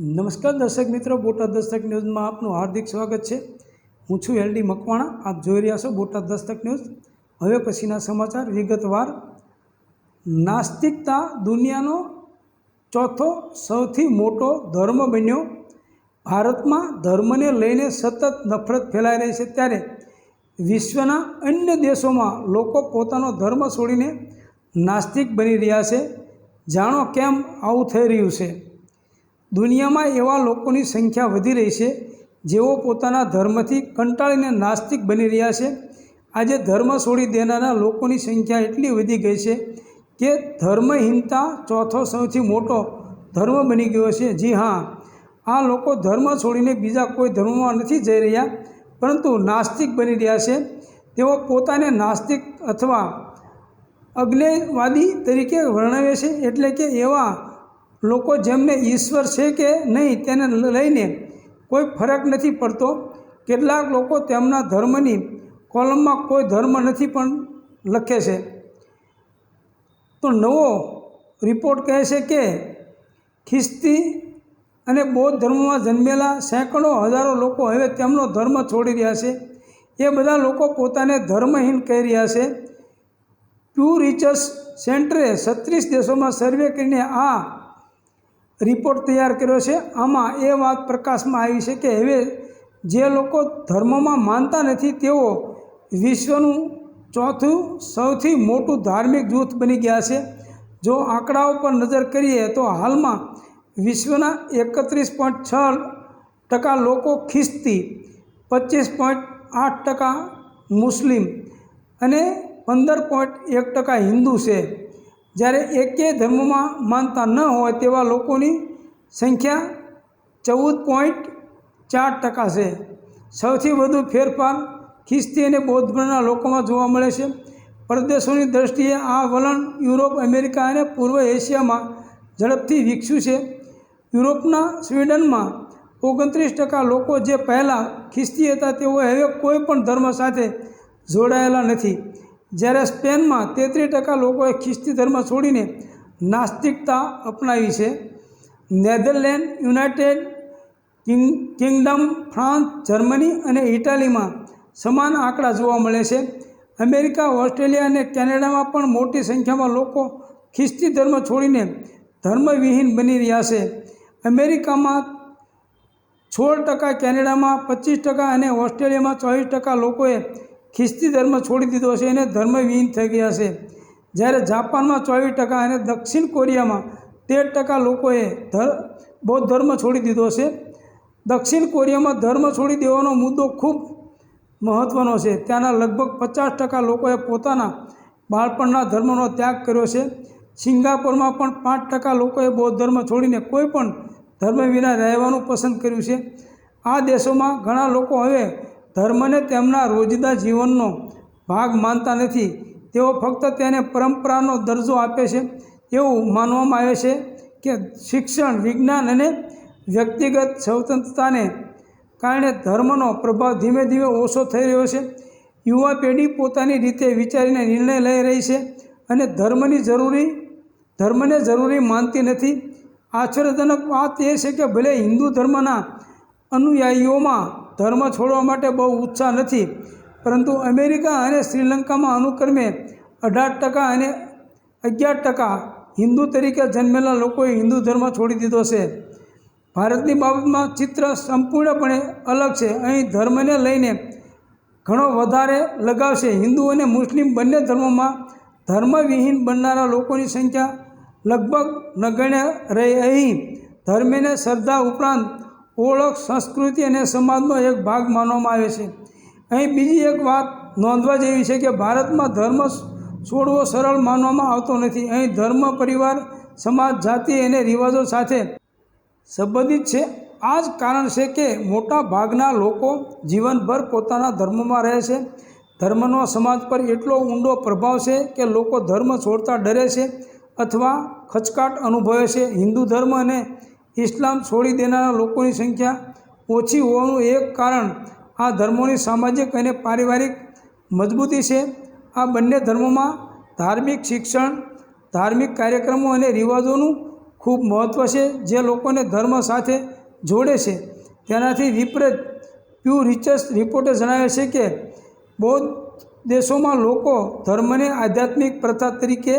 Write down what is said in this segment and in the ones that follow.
નમસ્કાર દર્શક મિત્રો, બોટાદ દસ્તક ન્યૂઝમાં આપનું હાર્દિક સ્વાગત છે. હું છું એલડી મકવાણા, આપ જોઈ રહ્યા છો બોટાદ દસ્તક ન્યૂઝ. હવે પછીના સમાચાર વિગતવાર. નાસ્તિકતા દુનિયાનો ચોથો સૌથી મોટો ધર્મ બન્યો. ભારતમાં ધર્મને લઈને સતત નફરત ફેલાઈ રહી છે ત્યારે વિશ્વના અન્ય દેશોમાં લોકો પોતાનો ધર્મ છોડીને નાસ્તિક બની રહ્યા છે. જાણો કેમ આવું થઈ રહ્યું છે? દુનિયામાં એવા લોકોની સંખ્યા વધી રહી છે, જેઓ પોતાના ધર્મથી કંટાળીને નાસ્તિક બની રહ્યા છે. આજે ધર્મ છોડી દેનારા લોકોની સંખ્યા એટલી વધી ગઈ છે કે ધર્મહીનતા ચોથો સૌથી મોટો ધર્મ બની ગયો છે. જી હા, આ લોકો ધર્મ છોડીને બીજા કોઈ ધર્મમાં નથી જઈ રહ્યા, પરંતુ નાસ્તિક બની રહ્યા છે. તેઓ પોતાને નાસ્તિક અથવા અજ્ઞેયવાદી તરીકે વર્ણવે છે, એટલે કે એવા લોકો જેમને ઈશ્વર છે કે નહીં તેને લઈને કોઈ ફરક નથી પડતો. કેટલાક લોકો તેમના ધર્મની કોલમમાં કોઈ ધર્મ નથી પણ લખે છે. તો નવો રિપોર્ટ કહે છે કે ખ્રિસ્તી અને બૌદ્ધ ધર્મમાં જન્મેલા સેંકડો હજારો લોકો હવે તેમનો ધર્મ છોડી રહ્યા છે. એ બધા લોકો પોતાને ધર્મહીન કહી રહ્યા છે. પ્યુ રિચર્સ સેન્ટરે છત્રીસ દેશોમાં સર્વે કરીને આ રિપોર્ટ તૈયાર કર્યો છે. આમાં એ વાત પ્રકાશમાં આવી છે કે હવે જે લોકો ધર્મમાં માનતા નથી, તેઓ વિશ્વનું ચોથું સૌથી મોટું ધાર્મિક જૂથ બની ગયા છે. જો આંકડાઓ પર નજર કરીએ તો હાલમાં વિશ્વના એકત્રીસ પોઈન્ટ છ ટકા લોકો ખ્રિસ્તી, પચીસ પોઈન્ટ આઠ ટકા મુસ્લિમ અને પંદર પોઈન્ટ એક ટકા હિન્દુ છે. જ્યારે એકે ધર્મમાં માનતા ન હોય તેવા લોકોની સંખ્યા ચૌદ પોઈન્ટ ચાર ટકા છે. સૌથી વધુ ફેરફાર ખ્રિસ્તી અને બૌદ્ધ ધર્મના લોકોમાં જોવા મળે છે. પ્રદેશોની દ્રષ્ટિએ આ વલણ યુરોપ, અમેરિકા અને પૂર્વ એશિયામાં ઝડપથી વિકસ્યું છે. યુરોપના સ્વીડનમાં ઓગણત્રીસ ટકા લોકો જે પહેલાં ખ્રિસ્તી હતા તેઓ હવે કોઈ પણ ધર્મ સાથે જોડાયેલા નથી. જ્યારે સ્પેનમાં તેત્રીસ ટકા લોકોએ ખ્રિસ્તી ધર્મ છોડીને નાસ્તિકતા અપનાવી છે, Netherland, United King, Kingdom, France, Germany અને ઇટાલીમાં સમાન આંકડા જોવા મળે છે. અમેરિકા, ઓસ્ટ્રેલિયા અને કેનેડામાં પણ મોટી સંખ્યામાં લોકો ખ્રિસ્તી ધર્મ છોડીને ધર્મવિહીન બની રહ્યા છે. અમેરિકામાં સોળ ટકા, કેનેડામાં પચીસ ટકા અને ઓસ્ટ્રેલિયામાં ચોવીસ ટકા લોકોએ ખ્રિસ્તી ધર્મ છોડી દીધો છે એને ધર્મવિહીન થઈ ગયા છે જ્યારે જાપાનમાં ચોવીસ ટકા અને દક્ષિણ કોરિયામાં તેર ટકા લોકોએ ધર, બૌદ્ધ ધર્મ છોડી દીધો છે દક્ષિણ કોરિયામાં ધર્મ છોડી દેવાનો મુદ્દો ખૂબ મહત્ત્વનો છે. ત્યાંના લગભગ પચાસ ટકા લોકોએ પોતાના બાળપણના ધર્મનો ત્યાગ કર્યો છે. સિંગાપોરમાં પણ પાંચ ટકા લોકોએ બૌદ્ધ ધર્મ છોડીને કોઈ પણ ધર્મ વિના રહેવાનું પસંદ કર્યું છે. આ દેશોમાં ઘણા લોકો હવે ધર્મને તેમના રોજિંદા જીવનનો ભાગ માનતા નથી. તેઓ ફક્ત તેને પરંપરાનો દરજ્જો આપે છે. એવું માનવામાં આવે છે કે શિક્ષણ, વિજ્ઞાન અને વ્યક્તિગત સ્વતંત્રતાને કારણે ધર્મનો પ્રભાવ ધીમે ધીમે ઓછો થઈ રહ્યો છે. યુવા પેઢી પોતાની રીતે વિચારીને નિર્ણય લઈ રહી છે અને ધર્મની જરૂરી, ધર્મને જરૂરી માનતી નથી. આશ્ચર્યજનક વાત એ છે કે ભલે હિન્દુ ધર્મના અનુયાયીઓમાં ધર્મ છોડવા માટે બહુ ઉત્સાહ નથી. પરંતુ અમેરિકા અને શ્રીલંકામાં અનુક્રમે અઢાર ટકા અને અગિયાર ટકા હિન્દુ તરીકે જન્મેલા લોકોએ હિન્દુ ધર્મ છોડી દીધો છે. ભારતની બાબતમાં ચિત્ર સંપૂર્ણપણે અલગ છે. અહીં ધર્મને લઈને ઘણો વધારે લગાવ છે. હિન્દુ અને મુસ્લિમ બંને ધર્મોમાં ધર્મવિહીન બનનારા લોકોની સંખ્યા લગભગ નગણ્ય રહી અહીં. ધર્મને શ્રદ્ધા ઉપરાંત ઓળખ, સંસ્કૃતિ અને સમાજનો એક ભાગ માનવામાં આવે છે. અહીં બીજી એક વાત નોંધવા જેવી છે કે ભારતમાં ધર્મ છોડવો સરળ માનવામાં આવતો નથી. અહીં ધર્મ, પરિવાર, સમાજ, જાતિ અને રિવાજો સાથે સંબંધિત છે. આ જ કારણ છે કે મોટા ભાગના લોકો જીવનભર પોતાના ધર્મમાં રહે છે. ધર્મનો સમાજ પર એટલો ઊંડો પ્રભાવ છે કે લોકો ધર્મ છોડતા ડરે છે અથવા ખચકાટ અનુભવે છે. હિન્દુ ધર્મ અને ઇસ્લામ છોડી દેનારા લોકોની સંખ્યા ઓછી હોવાનું એક કારણ આ ધર્મોની સામાજિક અને પારિવારિક મજબૂતી છે. આ બંને ધર્મોમાં ધાર્મિક શિક્ષણ, ધાર્મિક કાર્યક્રમો અને રિવાજોનું ખૂબ મહત્ત્વ છે જે લોકોને ધર્મ સાથે જોડે છે. તેનાથી વિપરીત પ્યુ રિચર્સ રિપોર્ટે જણાવે છે કે બૌદ્ધ દેશોમાં લોકો ધર્મને આધ્યાત્મિક પ્રથા તરીકે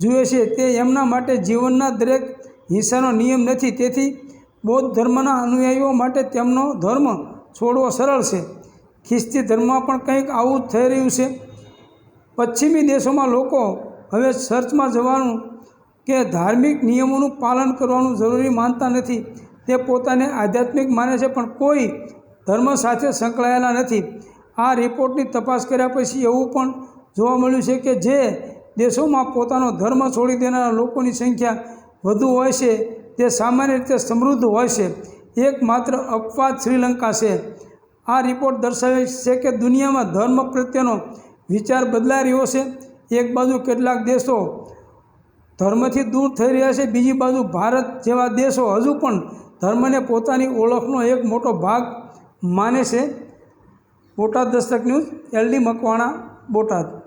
જુએ છે. તે એમના માટે જીવનના દરેક હિસ્સાનો નિયમ નથી. તેથી બૌદ્ધ ધર્મના અનુયાયીઓ માટે તેમનો ધર્મ છોડવો સરળ છે. ખ્રિસ્તી ધર્મમાં પણ કંઈક આવું જ થઈ રહ્યું છે. પશ્ચિમી દેશોમાં લોકો હવે ચર્ચમાં જવાનું કે ધાર્મિક નિયમોનું પાલન કરવાનું જરૂરી માનતા નથી. તે પોતાને આધ્યાત્મિક માને છે, પણ કોઈ ધર્મ સાથે સંકળાયેલા નથી. આ રિપોર્ટની તપાસ કર્યા પછી એવું પણ જોવા મળ્યું છે કે જે દેશોમાં પોતાનો ધર્મ છોડી દેનારા લોકોની સંખ્યા વધુ હોય છે, તે સામાન્ય રીતે સમૃદ્ધ હોય છે. એકમાત્ર અપવાદ શ્રીલંકા છે. આ રિપોર્ટ દર્શાવે છે કે દુનિયામાં ધર્મ પ્રત્યેનો વિચાર બદલાઈ રહ્યો છે. એક બાજુ કેટલાક દેશો ધર્મથી દૂર થઈ રહ્યા છે, બીજી બાજુ ભારત જેવા દેશો હજુ પણ ધર્મને પોતાની ઓળખનો એક મોટો ભાગ માને છે. Botad Dastak news, L D Makwana, Botad.